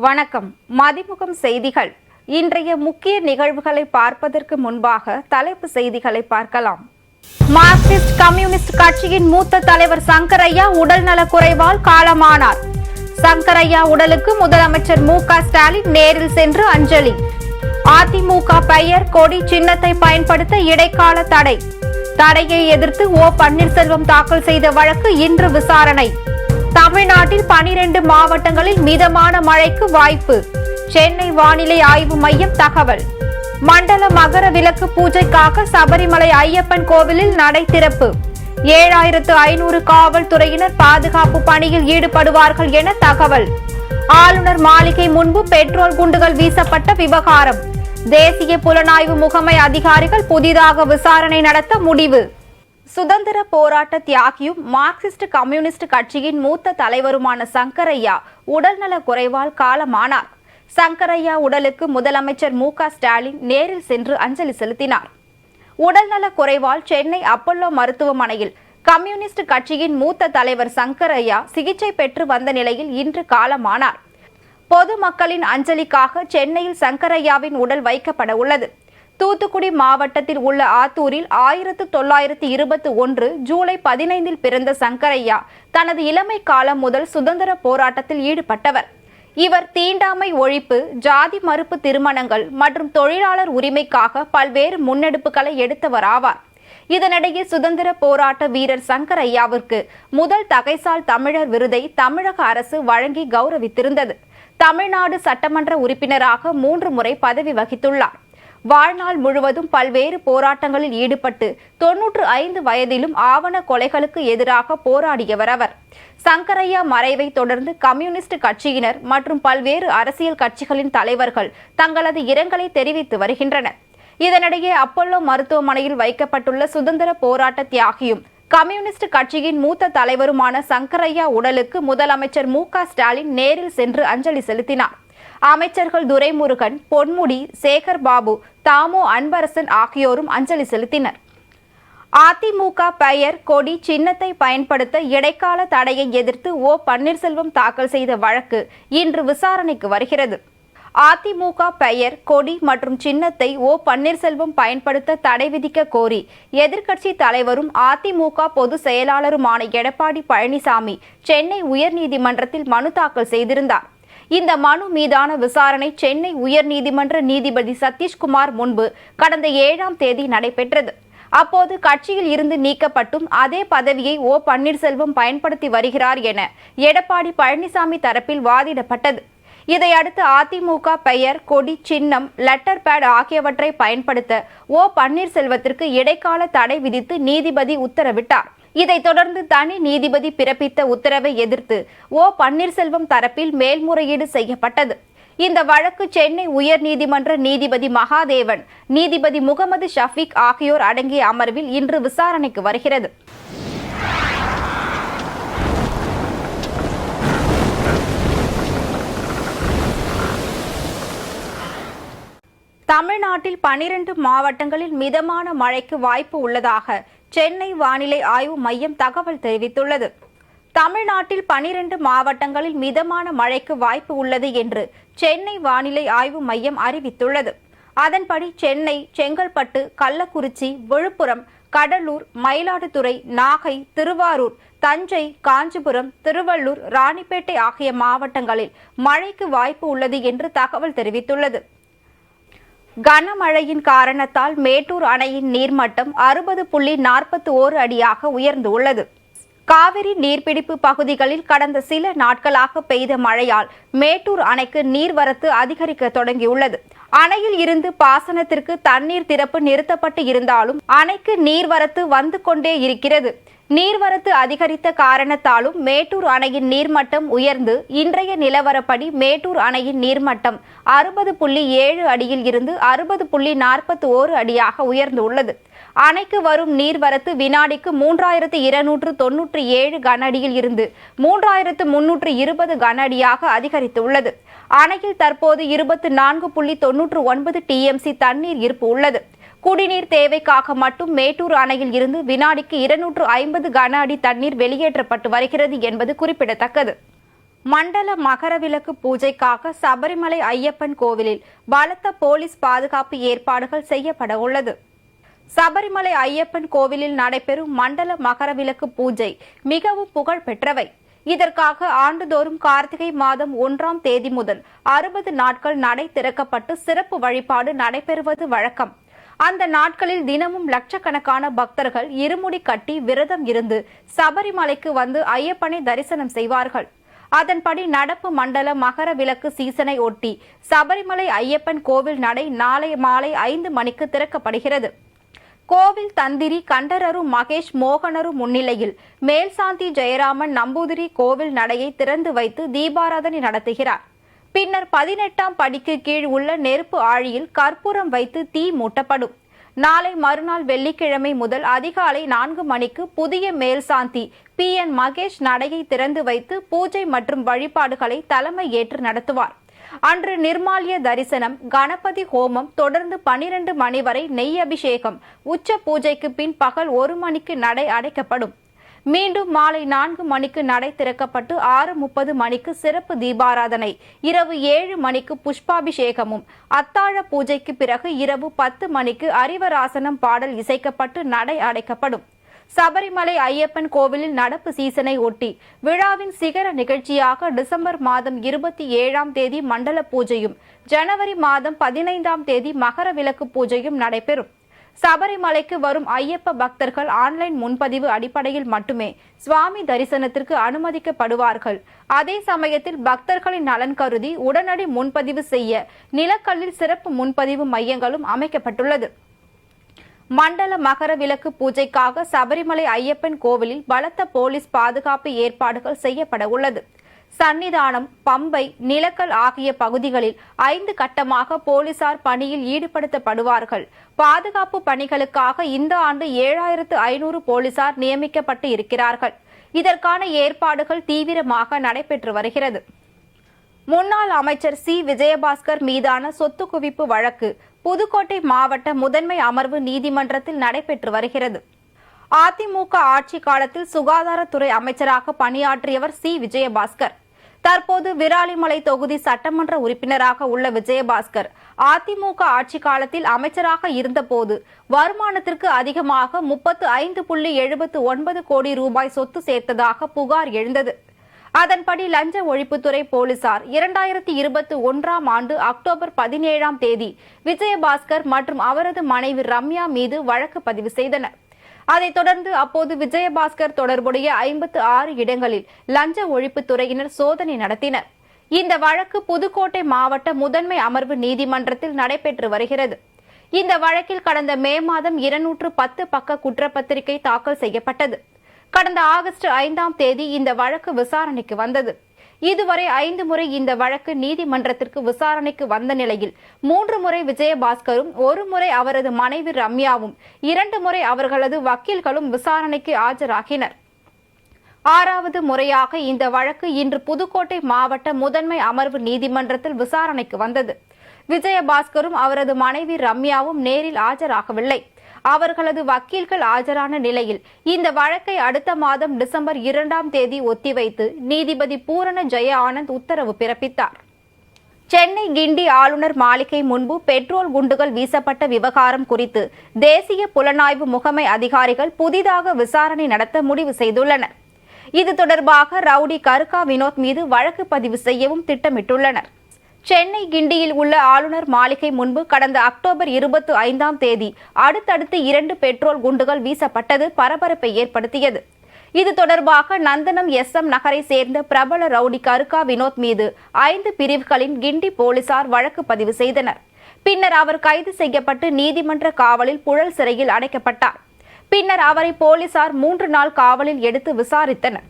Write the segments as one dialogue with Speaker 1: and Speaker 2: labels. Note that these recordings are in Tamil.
Speaker 1: வணக்கம். மதிமுகம் செய்திகள். இன்றைய முக்கிய நிகழ்வுகளை பார்ப்பதற்கு முன்பாக தலைப்பு செய்திகளை பார்க்கலாம். மார்க்சிஸ்ட் கம்யூனிஸ்ட் கட்சியின் மூத்த தலைவர் சங்கரையா உடல்நலக் குறைவால் காலமானார். சங்கரையா உடலுக்கு முதலமைச்சர் மு ஸ்டாலின் நேரில் சென்று அஞ்சலி. அதிமுக பெயர் கொடி சின்னத்தை பயன்படுத்த இடைக்கால தடை. தடையை எதிர்த்து ஓ பன்னீர்செல்வம் தாக்கல் செய்த வழக்கு இன்று விசாரணை. தமிழ்நாட்டில் பனிரெண்டு மாவட்டங்களில் மிதமான மழைக்கு வாய்ப்பு. சென்னை வானிலை ஆய்வு மையம் தகவல். மண்டல மகர விளக்கு பூஜைக்காக சபரிமலை ஐயப்பன் கோவிலில் நடை திறப்பு. ஏழாயிரத்து ஐநூறு காவல்துறையினர் பாதுகாப்பு பணியில் ஈடுபடுவார்கள் என தகவல். ஆளுநர் மாளிகை முன்பு பெட்ரோல் குண்டுகள் வீசப்பட்ட விவகாரம். தேசிய புலனாய்வு முகமை அதிகாரிகள் புதிதாக விசாரணை நடத்த முடிவு. சுதந்திர போராட்ட தியாகியும் மார்க்சிஸ்ட் கம்யூனிஸ்ட் கட்சியின் மூத்த தலைவருமான சங்கரையா உடல்நலக் குறைவால் காலமானார். சங்கரையா உடலுக்கு முதலமைச்சர் மு க ஸ்டாலின் நேரில் சென்று அஞ்சலி செலுத்தினார். உடல்நலக் குறைவால் சென்னை அப்பல்லோ மருத்துவமனையில் கம்யூனிஸ்ட் கட்சியின் மூத்த தலைவர் சங்கரையா சிகிச்சை பெற்று வந்த நிலையில் இன்று காலமானார். பொதுமக்களின் அஞ்சலிக்காக சென்னையில் சங்கரையாவின் உடல் வைக்கப்பட உள்ளது. தூத்துக்குடி மாவட்டத்தில் உள்ள ஆத்தூரில் ஆயிரத்து தொள்ளாயிரத்து இருபத்தி ஒன்று ஜூலை பதினைந்தில் பிறந்த சங்கரையா தனது இளமை காலம் முதல் சுதந்திர போராட்டத்தில் ஈடுபட்டவர். இவர் தீண்டாமை ஒழிப்பு ஜாதி மறுப்பு திருமணங்கள் மற்றும் தொழிலாளர் உரிமைக்காக பல்வேறு முன்னெடுப்புகளை எடுத்தவராவார் இதனிடையே சுதந்திர போராட்ட வீரர் சங்கரையாவிற்கு முதல் தகைசால் தமிழர் விருதை தமிழக அரசு வழங்கி கௌரவித்திருந்தது. தமிழ்நாடு சட்டமன்ற உறுப்பினராக மூன்று முறை பதவி வகித்துள்ளார். வாழ்நாள் முழுவதும் பல்வேறு போராட்டங்களில் ஈடுபட்டு தொன்னூற்று ஐந்து வயதிலும் ஆவண கொலைகளுக்கு எதிராக போராடியவர் அவர். சங்கரையா மறைவை தொடர்ந்து கம்யூனிஸ்ட் கட்சியினர் மற்றும் பல்வேறு அரசியல் கட்சிகளின் தலைவர்கள் தங்களது இரங்கலை தெரிவித்து வருகின்றனர். இதனிடையே அப்பல்லோ மருத்துவமனையில் வைக்கப்பட்டுள்ள சுதந்திர போராட்ட தியாகியும் கம்யூனிஸ்ட் கட்சியின் மூத்த தலைவருமான சங்கரையா உடலுக்கு முதலமைச்சர் மு க ஸ்டாலின் நேரில் சென்று அஞ்சலி செலுத்தினார். அமைச்சர்கள் துரைமுருகன் பொன்முடி சேகர் பாபு தாமோ அன்பரசன் ஆகியோரும் அஞ்சலி செலுத்தினர். அதிமுக பெயர் கொடி சின்னத்தை பயன்படுத்த இடைக்கால தடையை எதிர்த்து ஓ. பன்னீர்செல்வம் தாக்கல் செய்த வழக்கு இன்று விசாரணைக்கு வருகிறது. அதிமுக பெயர் கொடி மற்றும் சின்னத்தை ஓ. பன்னீர்செல்வம் பயன்படுத்த தடை விதிக்க கோரி எதிர்க்கட்சி தலைவரும் அதிமுக பொதுச் செயலாளருமான எடப்பாடி பழனிசாமி சென்னை உயர்நீதிமன்றத்தில் மனு தாக்கல் செய்திருந்தார். இந்த மனு மீதான விசாரணை சென்னை உயர்நீதிமன்ற நீதிபதி சதீஷ்குமார் முன்பு கடந்த ஏழாம் தேதி நடைபெற்றது. அப்போது கட்சியில் இருந்து நீக்கப்பட்டும் அதே பதவியை ஓ. பன்னீர்செல்வம் பயன்படுத்தி வருகிறார் என எடப்பாடி பழனிசாமி தரப்பில் வாதிடப்பட்டது. இதையடுத்து அதிமுக பெயர் கொடி சின்னம் லெட்டர் பேட் ஆகியவற்றை பயன்படுத்த ஓ. பன்னீர்செல்வத்திற்கு இடைக்கால தடை விதித்து நீதிபதி உத்தரவிட்டார். இதைத் தொடர்ந்து தனி நீதிபதி பிறப்பித்த உத்தரவை எதிர்த்து ஓ பன்னீர்செல்வம் தரப்பில் மேல்முறையீடு செய்யப்பட்டது. இந்த வழக்கு சென்னை உயர்நீதிமன்ற நீதிபதி மகாதேவன் நீதிபதி முகமது ஷஃபீக் ஆகியோர் அடங்கிய அமர்வில் இன்று விசாரணைக்கு வருகிறது. தமிழ்நாட்டில் பனிரெண்டு மாவட்டங்களில் மிதமான மழைக்கு வாய்ப்பு உள்ளதாக சென்னை வானிலை ஆய்வு மையம் தகவல் தெரிவித்துள்ளது. தமிழ்நாட்டில் பனிரெண்டு மாவட்டங்களில் மிதமான மழைக்கு வாய்ப்பு உள்ளது என்று சென்னை வானிலை ஆய்வு மையம் அறிவித்துள்ளது. அதன்படி சென்னை செங்கல்பட்டு கள்ளக்குறிச்சி விழுப்புரம் கடலூர் மயிலாடுதுறை நாகை திருவாரூர் தஞ்சை காஞ்சிபுரம் திருவள்ளூர் ராணிப்பேட்டை ஆகிய மாவட்டங்களில் மழைக்கு வாய்ப்பு உள்ளது என்று தகவல் தெரிவித்துள்ளது. கனமழையின் காரணத்தால் மேட்டூர் அணையின் நீர்மட்டம் அறுபது புள்ளி நாற்பத்தி ஓரு அடியாக உயர்ந்துள்ளது காவிரி நீர்பிடிப்பு பகுதிகளில் கடந்த சில நாட்களாக பெய்த மழையால் மேட்டூர் அணைக்கு நீர்வரத்து அதிகரிக்க தொடங்கியுள்ளது. அணையில் இருந்து பாசனத்திற்கு தண்ணீர் திறப்பு நிறுத்தப்பட்டு இருந்தாலும் அணைக்கு நீர்வரத்து வந்து கொண்டே இருக்கிறது. நீர்வரத்து அதிகரித்த காரணத்தாலும் மேட்டூர் அணையின் நீர்மட்டம் உயர்ந்து இன்றைய நிலவரப்படி மேட்டூர் அணையின் நீர்மட்டம் அறுபது புள்ளி ஏழு அடியில் இருந்து அறுபது புள்ளி நாற்பத்தி ஓரு அடியாக உயர்ந்துள்ளது அணைக்கு வரும் நீர்வரத்து வினாடிக்கு மூன்றாயிரத்து இருநூற்று தொன்னூற்றி ஏழு கன அடியில் இருந்து மூன்றாயிரத்து முன்னூற்று இருபது கன அடியாக அதிகரித்துள்ளது அணையில் தற்போது இருபத்து நான்கு புள்ளி தொன்னூற்று ஒன்பது டிஎம்சி தண்ணீர் இருப்பு உள்ளது. குடிநீர் தேவைக்காக மட்டும் மேட்டூர் அணையில் இருந்து வினாடிக்கு இருநூற்று ஐம்பது கன அடி தண்ணீர் வெளியேற்றப்பட்டு வருகிறது என்பது குறிப்பிடத்தக்கது. மண்டல மகரவிளக்கு பூஜைக்காக சபரிமலை ஐயப்பன் கோவிலில் பலத்த போலீஸ் பாதுகாப்பு ஏற்பாடுகள் செய்யப்பட உள்ளது. சபரிமலை ஐயப்பன் கோவிலில் நடைபெறும் மண்டல மகரவிளக்கு பூஜை மிகவும் புகழ் பெற்றவை. இதற்காக ஆண்டுதோறும் கார்த்திகை மாதம் ஒன்றாம் தேதி முதல் அறுபது நாட்கள் நடை திறக்கப்பட்டு சிறப்பு வழிபாடு நடைபெறுவது வழக்கம். அந்த நாட்களில் தினமும் லட்சக்கணக்கான பக்தர்கள் இருமுடி கட்டி விரதம் இருந்து சபரிமலைக்கு வந்து ஐயப்பனை தரிசனம் செய்வார்கள். அதன்படி நடப்பு மண்டல மகர விளக்கு சீசனை ஒட்டி சபரிமலை ஐயப்பன் கோவில் நடை நாளை மாலை ஐந்து மணிக்கு திறக்கப்படுகிறது. கோவில் தந்திரி கண்டரரு மகேஷ் மோகனரு முன்னிலையில் மேல்சாந்தி ஜெயராமன் நம்பூதிரி கோவில் நடையை திறந்து வைத்து தீபாராதனை நடத்துகிறார். பின்னர் பதினெட்டாம் படிக்கு கீழ் உள்ள நெருப்பு ஆழியில் கற்பூரம் வைத்து தீ மூட்டப்படும். நாளை மறுநாள் வெள்ளிக்கிழமை முதல் அதிகாலை நான்கு மணிக்கு புதிய மேல்சாந்தி பி. என். மகேஷ் நடையை திறந்து வைத்து பூஜை மற்றும் வழிபாடுகளை தலைமை ஏற்று நடத்துவார். அன்று நிர்மால்ய தரிசனம் கணபதி ஹோமம் தொடர்ந்து பனிரெண்டு மணி வரை நெய் அபிஷேகம் உச்ச பூஜைக்கு பின் பகல் ஒரு மணிக்கு நடை அடைக்கப்படும். மீண்டும் மாலை நான்கு மணிக்கு நடை திறக்கப்பட்டு ஆறு முப்பது மணிக்கு சிறப்பு தீபாராதனை இரவு ஏழு மணிக்கு புஷ்பாபிஷேகமும். அத்தாழ பூஜைக்கு பிறகு இரவு பத்து மணிக்கு அரிவராசனம் பாடல் இசைக்கப்பட்டு நடை அடைக்கப்படும். சபரிமலை ஐயப்பன் கோவிலில் நடப்பு சீசனை ஒட்டி விழாவின் சிகர நிகழ்ச்சியாக டிசம்பர் மாதம் இருபத்தி ஏழாம் தேதி மண்டல பூஜையும் ஜனவரி மாதம் பதினைந்தாம் தேதி மகர விளக்கு பூஜையும் நடைபெறும். சபரிமலைக்கு வரும் ஐயப்ப பக்தர்கள் ஆன்லைன் முன்பதிவு அடிப்படையில் மட்டுமே சுவாமி தரிசனத்திற்கு அனுமதிக்கப்படுவார்கள். அதே சமயத்தில் பக்தர்களின் நலன் கருதி உடனடி முன்பதிவு செய்ய நிலக்கல்லில் சிறப்பு முன்பதிவு மையங்களும் அமைக்கப்பட்டுள்ளது. மண்டல மகர விளக்கு பூஜைக்காக சபரிமலை ஐயப்பன் கோவிலில் பலத்த போலீஸ் பாதுகாப்பு ஏற்பாடுகள் செய்யப்பட உள்ளது. சன்னிதானம் பம்பை நிலக்கல் ஆகிய பகுதிகளில் ஐந்து கட்டமாக போலீசார் பணியில் ஈடுபடுத்தப்படுவார்கள். பாதுகாப்பு பணிகளுக்காக இந்த ஆண்டு ஏழாயிரத்து ஐநூறு போலீசார் நியமிக்கப்பட்டு இருக்கிறார்கள். இதற்கான ஏற்பாடுகள் தீவிரமாக நடைபெற்று வருகிறது. முன்னாள் அமைச்சர் சி. விஜயபாஸ்கர் மீதான சொத்து குவிப்பு வழக்கு புதுக்கோட்டை மாவட்ட முதன்மை அமர்வு நீதிமன்றத்தில் நடைபெற்று வருகிறது. அதிமுக ஆட்சி காலத்தில் சுகாதாரத்துறை அமைச்சராக பணியாற்றியவர் சி. விஜயபாஸ்கர். தற்போது விராலிமலை தொகுதி சட்டமன்ற உறுப்பினராக உள்ள விஜயபாஸ்கர் அதிமுக ஆட்சி காலத்தில் அமைச்சராக இருந்தபோது வருமானத்திற்கு அதிகமாக முப்பத்து ஐந்து புள்ளி எழுபத்து ஒன்பது கோடி ரூபாய் சொத்து சேர்த்ததாக புகார் எழுந்தது. அதன்படி லஞ்ச ஒழிப்புத்துறை போலீசார் இரண்டாயிரத்தி இருபத்தி ஒன்றாம் ஆண்டு அக்டோபர் பதினேழாம் தேதி விஜயபாஸ்கர் மற்றும் அவரது மனைவி ரம்யா மீது வழக்கு பதிவு செய்தனர். அதைத் தொடர்ந்து அப்போது விஜயபாஸ்கர் தொடர்புடைய ஐம்பத்து ஆறு இடங்களில் லஞ்ச ஒழிப்புத்துறையினர் சோதனை நடத்தினர். இந்த வழக்கு புதுக்கோட்டை மாவட்ட முதன்மை அமர்வு நீதிமன்றத்தில் நடைபெற்று வருகிறது. இந்த வழக்கில் கடந்த மே மாதம் இருநூற்று பத்து பக்க குற்றப்பத்திரிகை தாக்கல் செய்யப்பட்டது. கடந்த ஆகஸ்ட் ஐந்தாம் தேதி இந்த வழக்கு விசாரணைக்கு வந்தது. இதுவரை ஐந்து முறை இந்த வழக்கு நீதிமன்றத்திற்கு விசாரணைக்கு வந்த நிலையில் மூன்று முறை விஜயபாஸ்கரும் ஒரு முறை அவரது மனைவி ரம்யாவும் இரண்டு முறை அவர்களது வக்கீல்களும் விசாரணைக்கு ஆஜராகினர். ஆறாவது முறையாக இந்த வழக்கு இன்று புதுக்கோட்டை மாவட்ட முதன்மை அமர்வு நீதிமன்றத்தில் விசாரணைக்கு வந்தது. விஜயபாஸ்கரும் அவரது மனைவி ரம்யாவும் நேரில் ஆஜராகவில்லை. அவர்களது வக்கீல்கள் ஆஜரான நிலையில் இந்த வழக்கை அடுத்த மாதம் டிசம்பர் இரண்டாம் தேதி ஒத்திவைத்து நீதிபதி பூரண ஜெய ஆனந்த் உத்தரவு பிறப்பித்தார். சென்னை கிண்டி ஆளுநர் மாளிகை முன்பு பெட்ரோல் குண்டுகள் வீசப்பட்ட விவகாரம் குறித்து தேசிய புலனாய்வு முகமை அதிகாரிகள் புதிதாக விசாரணை நடத்த முடிவு செய்துள்ளனர். இது தொடர்பாக ரவுடி கருக்கா வினோத் மீது வழக்கு பதிவு செய்யவும் திட்டமிட்டுள்ளனர். சென்னை கிண்டியில் உள்ள ஆளுநர் மாளிகை முன்பு கடந்த அக்டோபர் இருபத்தி ஐந்தாம் தேதி அடுத்தடுத்து இரண்டு பெட்ரோல் குண்டுகள் வீசப்பட்டது பரபரப்பை ஏற்படுத்தியது. இது தொடர்பாக நந்தனம் எஸ் எம் நகரை சேர்ந்த பிரபல ரவுடி கருக்கா வினோத் மீது ஐந்து பிரிவுகளின் கிண்டி போலீசார் வழக்கு பதிவு செய்தனர். பின்னர் அவர் கைது செய்யப்பட்டு நீதிமன்ற காவலில் புழல் சிறையில் அடைக்கப்பட்டார். பின்னர் அவரை போலீசார் மூன்று நாள் காவலில் எடுத்து விசாரித்தனர்.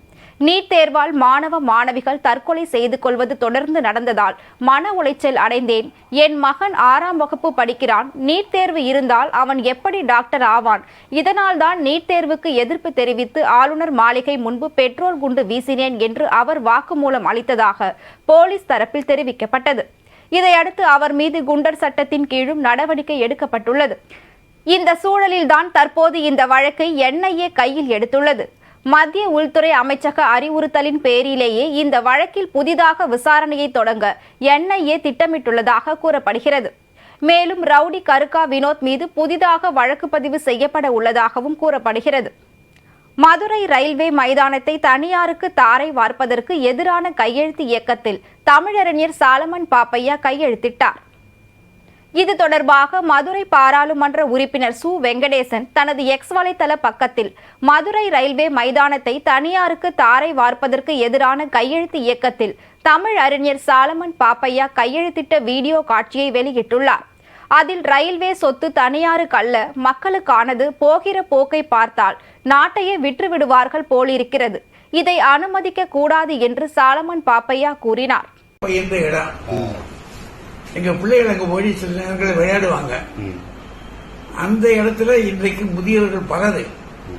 Speaker 1: நீட் தேர்வால் மாணவ மாணவிகள் தற்கொலை செய்து கொள்வது தொடர்ந்து நடந்ததால் மன உளைச்சல் அடைந்தேன். என் மகன் ஆறாம் வகுப்பு படிக்கிறான். நீட் தேர்வு இருந்தால் அவன் எப்படி டாக்டர் ஆவான்? இதனால் தான் நீட் தேர்வுக்கு எதிர்ப்பு தெரிவித்து ஆளுநர் மாளிகை முன்பு பெட்ரோல் குண்டு வீசினேன் என்று அவர் வாக்குமூலம் அளித்ததாக போலீஸ் தரப்பில் தெரிவிக்கப்பட்டது. இதையடுத்து அவர் மீது குண்டர் சட்டத்தின் கீழும் நடவடிக்கை எடுக்கப்பட்டுள்ளது. இந்த சூழலில்தான் தற்போது இந்த வழக்கை என்ஐஏ கையில் எடுத்துள்ளது. மத்திய உள்துறை அமைச்சக அறிவுறுத்தலின் பேரிலேயே இந்த வழக்கில் புதிதாக விசாரணையை தொடங்க என்ஐஏ திட்டமிட்டுள்ளதாக கூறப்படுகிறது. மேலும் ரவுடி கருக்கா வினோத் மீது புதிதாக வழக்கு பதிவு செய்யப்பட உள்ளதாகவும் கூறப்படுகிறது. மதுரை ரயில்வே மைதானத்தை தனியாருக்கு தாரை வார்ப்பதற்கு எதிரான கையெழுத்து இயக்கத்தில் தமிழறிஞர் சாலமன் பாப்பையா கையெழுத்திட்டார். இது தொடர்பாக மதுரை பாராளுமன்ற உறுப்பினர் சு. வெங்கடேசன் தனது எக்ஸ் வலைத்தள பக்கத்தில் மதுரை ரயில்வே மைதானத்தை தனியாருக்கு தாரை வார்ப்பதற்கு எதிரான கையெழுத்து இயக்கத்தில் தமிழ் அறிஞர் சாலமன் பாப்பையா கையெழுத்திட்ட வீடியோ காட்சியை வெளியிட்டுள்ளார். அதில் ரயில்வே சொத்து தனியாருக்கு அல்ல மக்களுக்கானது போகிற போக்கை பார்த்தால் நாட்டையே விற்றுவிடுவார்கள் போலிருக்கிறது. இதை அனுமதிக்க கூடாது என்று சாலமன் பாப்பையா கூறினார்.
Speaker 2: எங்க பிள்ளைகள் அங்க போய் சில நேரங்களில் விளையாடுவாங்க. அந்த இடத்துல இன்றைக்கு முதியவர்கள் பலர்.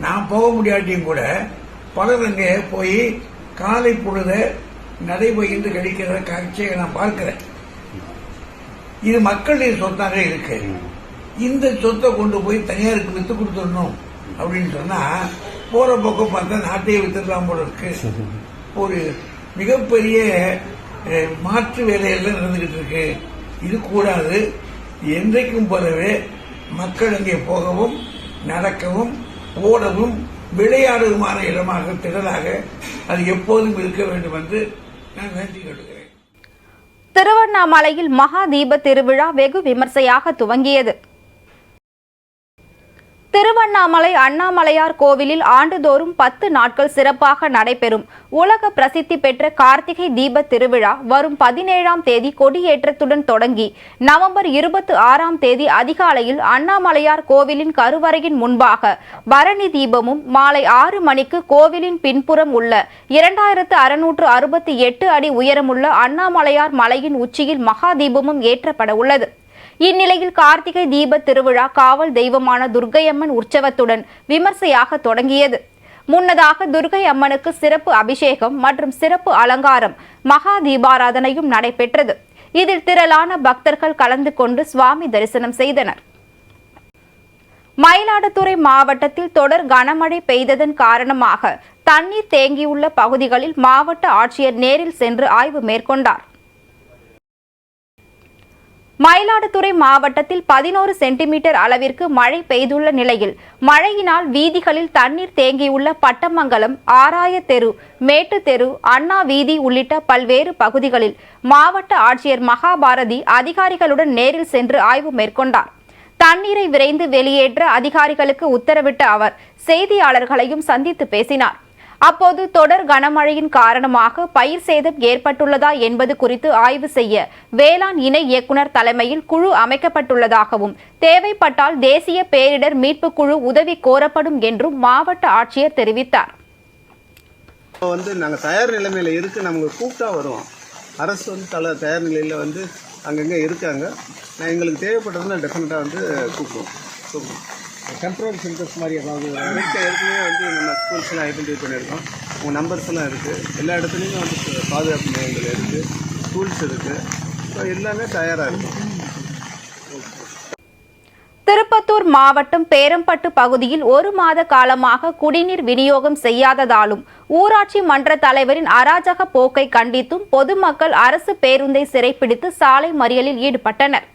Speaker 2: நான் போக முடியாட்டியும் கூட பலர் அங்க போய் காலை பொழுத நடைபயின்று கழிக்கிற காட்சியை நான் பார்க்கிறேன். இது மக்களுடைய சொத்தாக இருக்கு. இந்த சொத்தை கொண்டு போய் தனியாருக்கு வித்து கொடுத்துடணும் அப்படின்னு சொன்னா போற பக்கம் பார்த்தா நாட்டையே வித்துடலாம் போல இருக்கு. ஒரு மிகப்பெரிய மாற்று வேலையெல்லாம் நடந்துகிட்டு இருக்கு. இது கூடாது. என்றைக்கும் போலவே மக்கள் அங்கே போகவும் நடக்கவும் ஓடவும் விளையாடுவதுமான இடமாக திடலாக அது எப்போதும் இருக்க வேண்டும் என்று நான் வேண்டிக் கொள்கிறேன்
Speaker 1: திருவண்ணாமலையில் மகா தீப திருவிழா வெகு விமர்சையாக துவங்கியது. திருவண்ணாமலை அண்ணாமலையார் கோவிலில் ஆண்டுதோறும் பத்து நாட்கள் சிறப்பாக நடைபெறும். உலக பிரசித்தி பெற்ற கார்த்திகை தீப திருவிழா வரும் பதினேழாம் தேதி கொடியேற்றத்துடன் தொடங்கி நவம்பர் இருபத்தி ஆறாம் தேதி அதிகாலையில் அண்ணாமலையார் கோவிலின் கருவறையின் முன்பாக பரணி தீபமும் மாலை ஆறு மணிக்கு கோவிலின் பின்புறம் உள்ள இரண்டாயிரத்து அறுநூற்று அறுபத்தி எட்டு அடி உயரமுள்ள அண்ணாமலையார் மலையின் உச்சியில் மகா தீபமும் ஏற்றப்பட உள்ளது. இந்நிலையில் கார்த்திகை தீப திருவிழா காவல் தெய்வமான துர்க்கையம்மன் உற்சவத்துடன் விமர்சையாக தொடங்கியது. முன்னதாக துர்க்கை அம்மனுக்கு சிறப்பு அபிஷேகம் மற்றும் சிறப்பு அலங்காரம் மகா தீபாராதனையும் நடைபெற்றது. இதில் திரளான பக்தர்கள் கலந்து கொண்டு சுவாமி தரிசனம் செய்தனர். மயிலாடுதுறை மாவட்டத்தில் தொடர் கனமழை பெய்ததன் காரணமாக தண்ணீர் தேங்கியுள்ள பகுதிகளில் மாவட்ட ஆட்சியர் நேரில் சென்று ஆய்வு மேற்கொண்டார். மயிலாடுதுறை மாவட்டத்தில் பதினோரு சென்டிமீட்டர் அளவிற்கு மழை பெய்துள்ள நிலையில் மழையினால் வீதிகளில் தண்ணீர் தேங்கியுள்ள பட்டமங்கலம் ஆராய தெரு மேட்டு தெரு அண்ணா வீதி உள்ளிட்ட பல்வேறு பகுதிகளில் மாவட்ட ஆட்சியர் மகாபாரதி அதிகாரிகளுடன் நேரில் சென்று ஆய்வு மேற்கொண்டார். தண்ணீரை விரைந்து வெளியேற்ற அதிகாரிகளுக்கு உத்தரவிட்ட அவர் செய்தியாளர்களையும் சந்தித்து பேசினார். அப்போது தொடர் கனமழையின் காரணமாக பயிர் சேதம் ஏற்பட்டுள்ளதா என்பது குறித்து ஆய்வு செய்ய வேளாண் இணை இயக்குனர் தலைமையில் குழு அமைக்கப்பட்டுள்ளதாகவும் தேவைப்பட்டால் தேசிய பேரிடர் மீட்புக் குழு உதவி கோரப்படும் என்றும் மாவட்ட ஆட்சியர் தெரிவித்தார்.
Speaker 3: இப்போ வந்து நாங்கள் தயார் நிலைமையில் இருக்கு நமக்கு கூப்பிட்டா வருவோம். அரசு வந்து தல தயார் நிலையில் வந்து அங்கங்கே இருக்காங்க. நான் எங்களுக்கு தேவைப்பட்டதுன்னா டெஃபினட்டாக வந்து கூப்பிடுவோம். கூப்பிடுவோம். டெம்பரரி சென்டர்ஸ் மாதிரி ஏதாவது ஏற்கனவே வந்து நம்ம ஸ்கூல்ஸ்லாம் ஐடென்டிஃபை பண்ணியிருக்கோம். உங்கள் நம்பர்ஸ் எல்லாம் இருக்குது எல்லா இடத்துலையும் வந்து பாதுகாப்பு மையங்கள் இருக்குது ஸ்கூல்ஸ் இருக்குது ஸோ எல்லாமே தயாராக இருக்கும்
Speaker 1: திருப்பத்தூர் மாவட்டம் பேரம்பட்டு பகுதியில் ஒரு மாத காலமாக குடிநீர் விநியோகம் செய்யாததாலும் ஊராட்சி மன்ற தலைவரின் அராஜக போக்கை கண்டித்தும் பொதுமக்கள் அரசு பேருந்தை சிறைப்பிடித்து சாலை மறியலில் ஈடுபட்டனர்.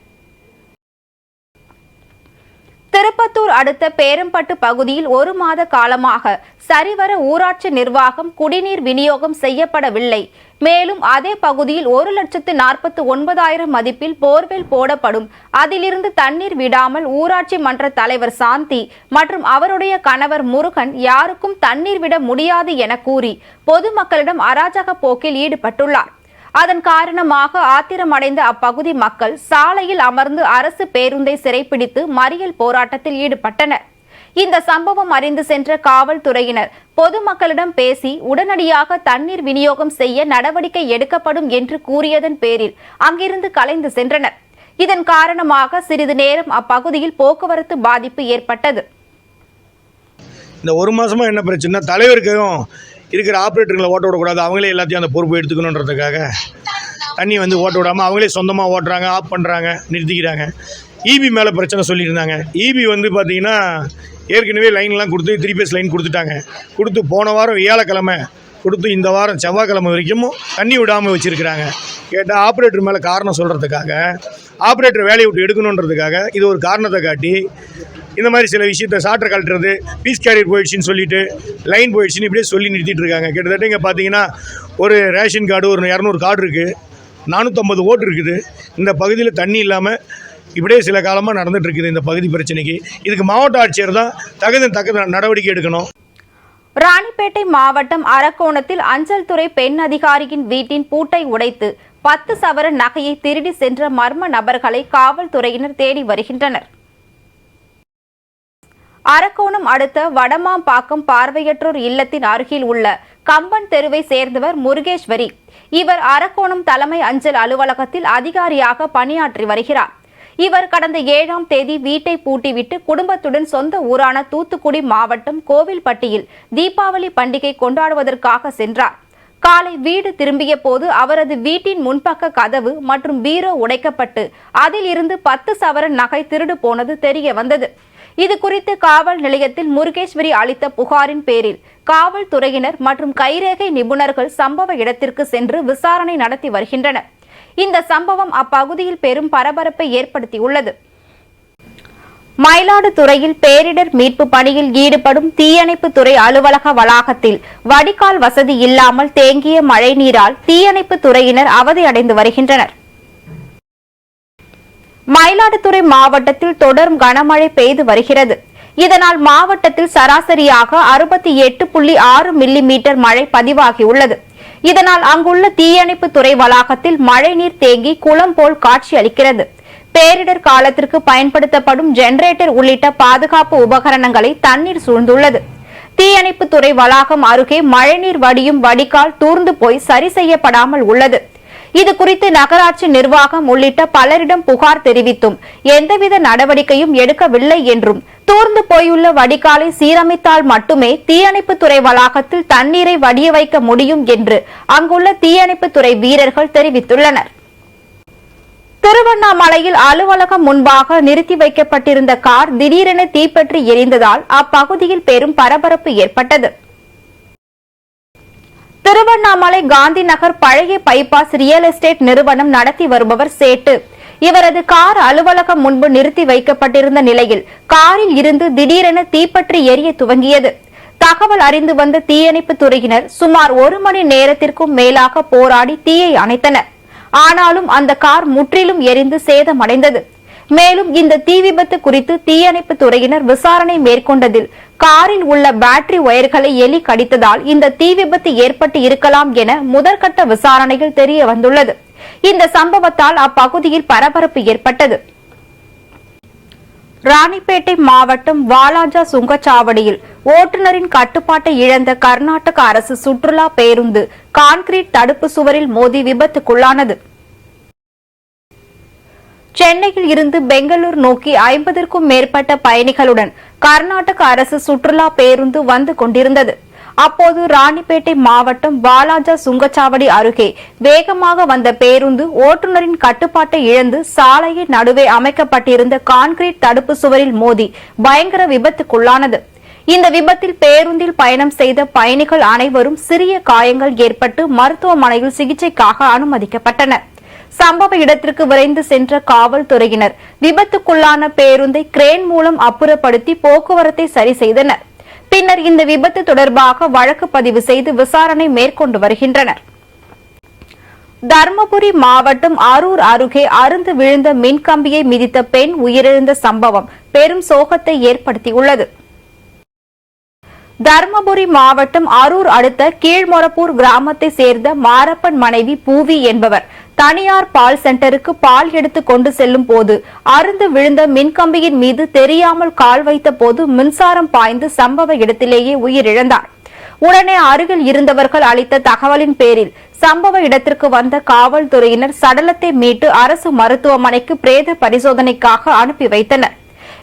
Speaker 1: திருப்பத்தூர் அடுத்த பேரம்பட்டு பகுதியில் ஒரு மாத காலமாக சரிவர ஊராட்சி நிர்வாகம் குடிநீர் விநியோகம் செய்யப்படவில்லை. மேலும் அதே பகுதியில் ஒரு லட்சத்து நாற்பத்து ஒன்பதாயிரம் மதிப்பில் போர்வெல் போடப்படும். அதிலிருந்து தண்ணீர் விடாமல் ஊராட்சி மன்ற தலைவர் சாந்தி மற்றும் அவருடைய கணவர் முருகன் யாருக்கும் தண்ணீர் விட முடியாது என கூறி பொதுமக்களிடம் அராஜக போக்கில் ஈடுபட்டுள்ளார். அதன் காரணமாக ஆத்திரமடைந்த அப்பகுதி மக்கள் சாலையில் அமர்ந்து அரசு பேருந்தை சிறைப்பிடித்து மறியல் போராட்டத்தில் ஈடுபட்டனர். இந்த சம்பவம் அறிந்து சென்ற காவல்துறையினர் பொதுமக்களிடம் பேசி உடனடியாக தண்ணீர் விநியோகம் செய்ய நடவடிக்கை எடுக்கப்படும் என்று கூறியதன் பேரில் அங்கிருந்து கலைந்து சென்றனர். இதன் காரணமாக சிறிது நேரம் அப்பகுதியில் போக்குவரத்து பாதிப்பு ஏற்பட்டது.
Speaker 4: இந்த ஒரு மாசமா என்ன பிரச்சனை? தலைவருக்கும் இருக்கிற ஆப்ரேட்டருங்களை ஓட்ட விடக்கூடாது. அவங்களே எல்லாத்தையும் அந்த பொறுப்பு எடுத்துக்கணுன்றதுக்காக தண்ணி வந்து ஓட்ட விடாமல் அவங்களே சொந்தமாக ஓட்டுறாங்க ஆஃப் பண்ணுறாங்க நிறுத்திக்கிறாங்க. ஈபி மேலே பிரச்சனை சொல்லியிருந்தாங்க. ஈபி வந்து பார்த்திங்கன்னா ஏற்கனவே லைன்லாம் கொடுத்து த்ரீ பேஸ் லைன் கொடுத்துட்டாங்க. கொடுத்து போன வாரம் வியாழக்கிழமை கொடுத்து இந்த வாரம் செவ்வாய்க்கிழமை வரைக்கும் தண்ணி விடாமல் வச்சுருக்கிறாங்க. கேட்டால் ஆப்ரேட்டர் மேலே காரணம் சொல்கிறதுக்காக ஆப்ரேட்டர் வேலையை விட்டு எடுக்கணுன்றதுக்காக இது ஒரு காரணத்தை காட்டி இந்த மாதிரி சில விஷயத்த சாட்டர் கழட்டுறது பீஸ் கேரியர் போயிடுச்சுன்னு சொல்லிட்டு லைன் போயிடுச்சுன்னு இப்படியே சொல்லி நிறுத்திட்டு இருக்காங்க. கிட்டத்தட்ட இங்கே பார்த்தீங்கன்னா ஒரு ரேஷன் கார்டு ஒரு இரநூறு கார்டு இருக்குது நானூற்றம்பது ஓட்டு இருக்குது. இந்த பகுதியில் தண்ணி இல்லாமல் இப்படியே சில காலமாக நடந்துட்டுருக்குது இந்த பகுதி பிரச்சனைக்கு. இதுக்கு மாவட்ட ஆட்சியர் தான் தகுந்த தக்க நடவடிக்கை எடுக்கணும்.
Speaker 1: ராணிப்பேட்டை மாவட்டம் அரக்கோணத்தில் அஞ்சல் துறை பெண் அதிகாரியின் வீட்டின் பூட்டை உடைத்து பத்து சவர நகையை திருடி சென்ற மர்ம நபர்களை காவல்துறையினர் தேடி வருகின்றனர். அரக்கோணம் அடுத்த வடமாம்பாக்கம் பார்வையற்றோர் இல்லத்தின் அருகில் உள்ள கம்பன் தெருவை சேர்ந்தவர் முருகேஸ்வரி. இவர் அரக்கோணம் தலைமை அஞ்சல் அலுவலகத்தில் அதிகாரியாக பணியாற்றி வருகிறார். இவர் கடந்த ஏழாம் தேதி வீட்டை பூட்டிவிட்டு குடும்பத்துடன் சொந்த ஊரான தூத்துக்குடி மாவட்டம் கோவில்பட்டியில் தீபாவளி பண்டிகை கொண்டாடுவதற்காக சென்றார். காலை வீடு திரும்பிய போது அவரது வீட்டின் முன்பக்க கதவு மற்றும் பீரோ உடைக்கப்பட்டு அதில் இருந்து பத்து சவரன் நகை திருடு போனது தெரிய வந்தது. இது குறித்து காவல் நிலையத்தில் முருகேஸ்வரி அளித்த புகாரின் பேரில் காவல்துறையினர் மற்றும் கைரேகை நிபுணர்கள் சம்பவ இடத்திற்கு சென்று விசாரணை நடத்தி வருகின்றனர். இந்த சம்பவம் அப்பகுதியில் பெரும் பரபரப்பை ஏற்படுத்தியுள்ளது. மயிலாடுதுறையில் பேரிடர் மீட்பு பணியில் ஈடுபடும் தீயணைப்பு துறை அலுவலக வளாகத்தில் வடிகால் வசதி இல்லாமல் தேங்கிய மழைநீரால் தீயணைப்பு துறையினர் அவதியடைந்து வருகின்றனர். மயிலாடுதுறை மாவட்டத்தில் தொடரும் கனமழை பெய்து வருகிறது. இதனால் மாவட்டத்தில் சராசரியாக அறுபத்தி எட்டு புள்ளி ஆறு மில்லி மீட்டர் மழை பதிவாகியுள்ளது. இதனால் அங்குள்ள தீயணைப்பு துறை வளாகத்தில் மழைநீர் தேங்கி குளம் போல் காட்சியளிக்கிறது. பேரிடர் காலத்திற்கு பயன்படுத்தப்படும் ஜெனரேட்டர் உள்ளிட்ட பாதுகாப்பு உபகரணங்களை தண்ணீர் சூழ்ந்துள்ளது. தீயணைப்பு துறை வளாகம் அருகே மழைநீர் வடியும் வடிகால் தூர்ந்து போய் சரி செய்யப்படாமல் உள்ளது. இது குறித்து நகராட்சி நிர்வாகம் உள்ளிட்ட பலரிடம் புகார் தெரிவித்தும் எந்தவித நடவடிக்கையும் எடுக்கவில்லை என்றும் தூர்ந்து போயுள்ள வடிகாலை சீரமைத்தால் மட்டுமே தீயணைப்புத்துறை வளாகத்தில் தண்ணீரை வடிய வைக்க முடியும் என்று அங்குள்ள தீயணைப்புத்துறை வீரர்கள் தெரிவித்துள்ளனர். திருவண்ணாமலையில் அலுவலகம் முன்பாக நிறுத்தி வைக்கப்பட்டிருந்த கார் திடீரென தீப்பற்றி எரிந்ததால் அப்பகுதியில் பெரும் பரபரப்பு ஏற்பட்டது. திருவண்ணாமலை காந்தி நகர் பழைய பைபாஸ் ரியல் எஸ்டேட் நிறுவனம் நடத்தி வருபவர் சேட்டு. இவரது கார் அலுவலகம் முன்பு நிறுத்தி வைக்கப்பட்டிருந்த நிலையில் காரில் இருந்து திடீரென தீப்பற்றி எரிய துவங்கியது. தகவல் அறிந்து வந்த தீயணைப்பு துறையினர் சுமார் ஒரு மணி நேரத்திற்கும் மேலாக போராடி தீயை அணைத்தனர். ஆனாலும் அந்த கார் முற்றிலும் எரிந்து சேதமடைந்தது. மேலும் இந்த தீ விபத்து குறித்து தீயணைப்பு துறையினர் விசாரணை மேற்கொண்டதில் காரில் உள்ள பேட்டரி ஒயர்களை எலி கடித்ததால் இந்த தீ விபத்து ஏற்பட்டு இருக்கலாம் என முதற்கட்ட விசாரணையில் தெரிய வந்துள்ளது. இந்த சம்பவத்தால் அப்பகுதியில் பரபரப்பு ஏற்பட்டது. ராணிப்பேட்டை மாவட்டம் வாலாஜா சுங்கச்சாவடியில் ஓட்டுநரின் கட்டுப்பாட்டை இழந்த கர்நாடக அரசு சுற்றுலா பேருந்து கான்கிரீட் தடுப்பு சுவரில் மோதி விபத்துக்குள்ளானது. சென்னையில் இருந்து பெங்களூர் நோக்கி ஐம்பதற்கும் மேற்பட்ட பயணிகளுடன் கர்நாடக அரசு சுற்றுலா பேருந்து வந்து கொண்டிருந்தது. அப்போது ராணிப்பேட்டை மாவட்டம் வாலாஜா சுங்கச்சாவடி அருகே வேகமாக வந்த பேருந்து ஓட்டுநரின் கட்டுப்பாட்டை இழந்து சாலையின் நடுவே அமைக்கப்பட்டிருந்த கான்கிரீட் தடுப்பு சுவரில் மோதி பயங்கர விபத்துக்குள்ளானது. இந்த விபத்தில் பேருந்தில் பயணம் செய்த பயணிகள் அனைவரும் சிறிய காயங்கள் ஏற்பட்டு மருத்துவமனையில் சிகிச்சைக்காக அனுமதிக்கப்பட்டனா் சம்பவ இடத்திற்கு விரைந்து சென்ற காவல்துறையினர் விபத்துக்குள்ளான பேருந்தை கிரேன் மூலம் அப்புறப்படுத்தி போக்குவரத்தை சரி செய்தனர். பின்னர் இந்த விபத்து தொடர்பாக வழக்கு பதிவு செய்து விசாரணை மேற்கொண்டு வருகின்றனர். தர்மபுரி மாவட்டம் அரூர் அருகே அருந்து விழுந்த மின்கம்பியை மிதித்த பெண் உயிரிழந்த சம்பவம் பெரும் சோகத்தை ஏற்படுத்தியுள்ளது. தர்மபுரி மாவட்டம் அரூர் அடுத்த கீழ்மொரப்பூர் கிராமத்தை சேர்ந்த மாரப்பன் மனைவி பூவி என்பவர் தனியார் பால் சென்டருக்கு பால் எடுத்து கொண்டு செல்லும் போது அருந்து விழுந்த மின்கம்பியின் மீது தெரியாமல் கால் வைத்த போது மின்சாரம் பாய்ந்து சம்பவ இடத்திலேயே உயிரிழந்தார். உடனே அருகில் இருந்தவர்கள் அளித்த தகவலின் பேரில் சம்பவ இடத்திற்கு வந்த காவல்துறையினர் சடலத்தை மீட்டு அரசு மருத்துவமனைக்கு பிரேத பரிசோதனைக்காக அனுப்பி வைத்தனர்.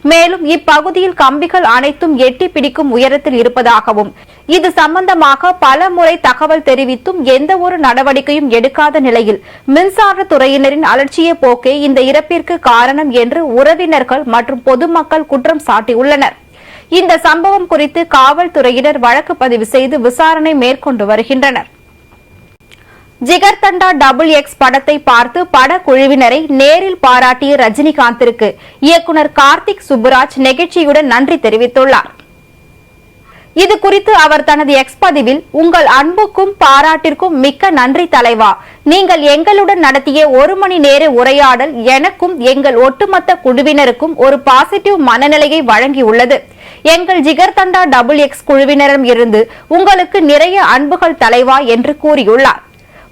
Speaker 1: மேலும் இப்பகுதியில் கம்பிகள் அனைத்தும் எட்டி பிடிக்கும் உயரத்தில் இருப்பதாகவும் இது சம்பந்தமாக பல முறை தகவல் தெரிவித்தும் எந்த ஒரு நடவடிக்கையும் எடுக்காத நிலையில் மின்சார துறையினரின் அலட்சிய போக்கே இந்த இறப்பிற்கு காரணம் என்று உறவினர்கள் மற்றும் பொதுமக்கள் குற்றம் சாட்டியுள்ளனர். இந்த சம்பவம் குறித்து காவல்துறையினர் வழக்கு பதிவு செய்து விசாரணை மேற்கொண்டு வருகின்றனர். ஜிகர்தண்டா டபுள் எக்ஸ் படத்தை பார்த்து படக்குழுவினரை நேரில் பாராட்டிய ரஜினிகாந்திற்கு இயக்குனர் கார்த்திக் சுப்புராஜ் நெகிழ்ச்சியுடன் நன்றி தெரிவித்துள்ளார். இது குறித்து அவர் தனது எக்ஸ் பதிவில் உங்கள் அன்புக்கும் பாராட்டிற்கும் மிக்க நன்றி தலைவா. நீங்கள் எங்களுடன் நடத்திய ஒரு மணி நேர உரையாடல் எனக்கும் எங்கள் ஒட்டுமொத்த குழுவினருக்கும் ஒரு பாசிட்டிவ் மனநிலையை வழங்கியுள்ளது. எங்கள் ஜிகர்தண்டா டபுள் எக்ஸ் குழுவினரும் இருந்து உங்களுக்கு நிறைய அன்புகள் தலைவா என்று கூறியுள்ளார்.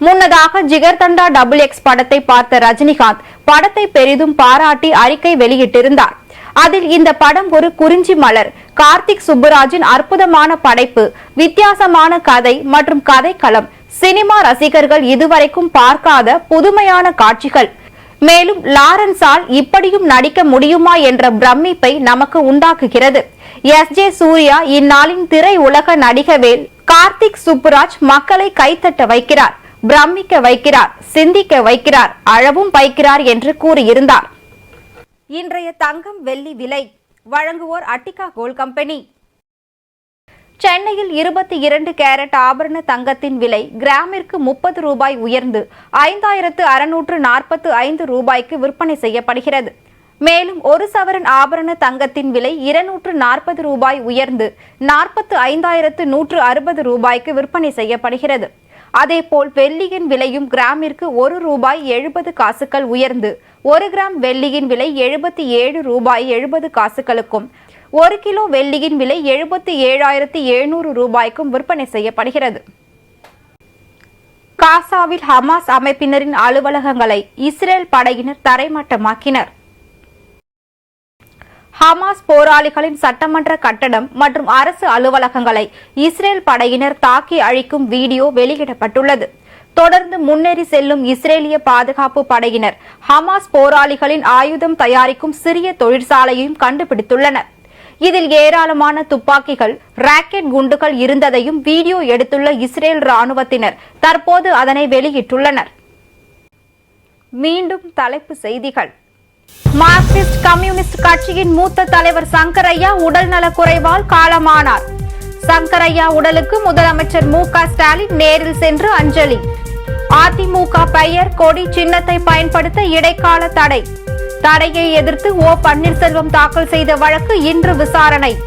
Speaker 1: முன்னதாக ஜிகர்தண்டா டபுள் எக்ஸ் படத்தை பார்த்த ரஜினிகாந்த் படத்தை பெரிதும் பாராட்டி அறிக்கை வெளியிட்டிருந்தார். அதில் இந்த படம் ஒரு குறிஞ்சி மலர் கார்த்திக் சுப்புராஜின் அற்புதமான படைப்பு வித்தியாசமான கதை மற்றும் கதைக்களம் சினிமா ரசிகர்கள் இதுவரைக்கும் பார்க்காத புதுமையான காட்சிகள். மேலும் லாரன்ஸால் இப்படியும் நடிக்க முடியுமா என்ற பிரமிப்பை நமக்கு உண்டாக்குகிறது. எஸ் ஜே சூர்யா இந்நாளின் திரை உலக நடிகவேல் கார்த்திக் சுப்புராஜ் மக்களை கைத்தட்ட வைக்கிறார். பிரமிக்க வைக்கிறார் சிந்திக்க வைக்கிறார் அழவும் வைக்கிறார் என்று கூறியிருந்தார். இன்றைய தங்கம் வெள்ளி விலை வழங்குவோர் அட்டிகா கோல் கம்பெனி. சென்னையில் இருபத்தி இரண்டு கேரட் ஆபரண தங்கத்தின் விலை கிராமிற்கு முப்பது ரூபாய் உயர்ந்து ஐந்தாயிரத்து அறுநூற்று நாற்பத்து ஐந்து ரூபாய்க்கு விற்பனை செய்யப்படுகிறது. மேலும் ஒரு சவரன் ஆபரண தங்கத்தின் விலை இருநூற்று நாற்பது ரூபாய் உயர்ந்து நாற்பத்து ஐந்தாயிரத்து நூற்று அறுபது ரூபாய்க்கு விற்பனை செய்யப்படுகிறது. அதேபோல் வெள்ளியின் விலையும் கிராமிற்கு ஒரு ரூபாய் எழுபது காசுகள் உயர்ந்து ஒரு கிராம் வெள்ளியின் விலை எழுபத்தி ஏழு ரூபாய் எழுபது காசுகளுக்கும் ஒரு கிலோ வெள்ளியின் விலை எழுபத்தி ஏழாயிரத்தி எழுநூறு ரூபாய்க்கும் விற்பனை செய்யப்படுகிறது. காசாவில் ஹமாஸ் அமைப்பினரின் அலுவலகங்களை இஸ்ரேல் படையினர் தரைமட்டமாக்கினர். ஹமாஸ் போராளிகளின் சட்டமன்ற கட்டடம் மற்றும் அரசு அலுவலகங்களை இஸ்ரேல் படையினர் தாக்கி அழிக்கும் வீடியோ வெளியிடப்பட்டுள்ளது. தொடர்ந்து முன்னேறி செல்லும் இஸ்ரேலிய பாதுகாப்பு படையினர் ஹமாஸ் போராளிகளின் ஆயுதம் தயாரிக்கும் சிறிய தொழிற்சாலையையும் கண்டுபிடித்துள்ளனர். இதில் ஏராளமான துப்பாக்கிகள் ராக்கெட் குண்டுகள் இருந்ததையும் வீடியோ எடுத்துள்ள இஸ்ரேல் ராணுவத்தினர் தற்போது அதனை வெளியிட்டுள்ளனர். மீண்டும் தலைப்பு செய்திகள். மார்க்சிஸ்ட் கம்யூனிஸ்ட் கட்சியின் மூத்த தலைவர் சங்கரையா உடல் நலக்குறைவால் காலமானார். சங்கரையா உடலுக்கு முதலமைச்சர் மு க ஸ்டாலின் நேரில் சென்று அஞ்சலி. அதிமுக பெயர் கொடி சின்னத்தை பயன்படுத்த இடைக்கால தடை. தடையை எதிர்த்து ஓ பன்னீர்செல்வம் தாக்கல் செய்த வழக்கு இன்று விசாரணை.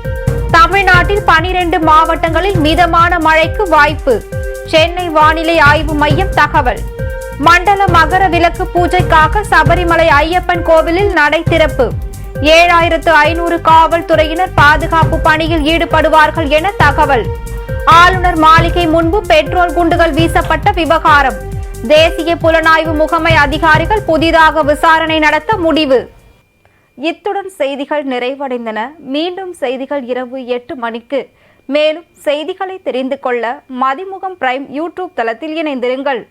Speaker 1: தமிழ்நாட்டில் பனிரெண்டு மாவட்டங்களில் மிதமான மழைக்கு வாய்ப்பு. சென்னை வானிலை ஆய்வு மையம் தகவல். மண்டல மகர விளக்கு பூஜைக்காக சபரிமலை ஐயப்பன் கோவிலில் நடை திறப்பு. ஏழாயிரத்து ஐநூறு காவல்துறையினர் பாதுகாப்பு பணியில் ஈடுபடுவார்கள் என தகவல். ஆளுநர் மாளிகை முன்பு பெட்ரோல் குண்டுகள் வீசப்பட்ட விவகாரம். தேசிய புலனாய்வு முகமை அதிகாரிகள் புதிதாக விசாரணை நடத்த முடிவு. இத்துடன் செய்திகள் நிறைவடைந்தன. மீண்டும் செய்திகள் இரவு எட்டு மணிக்கு. மேலும் செய்திகளை தெரிந்து கொள்ள மதிமுகம் பிரைம் யூடியூப் தளத்தில் இணைந்திருங்கள்.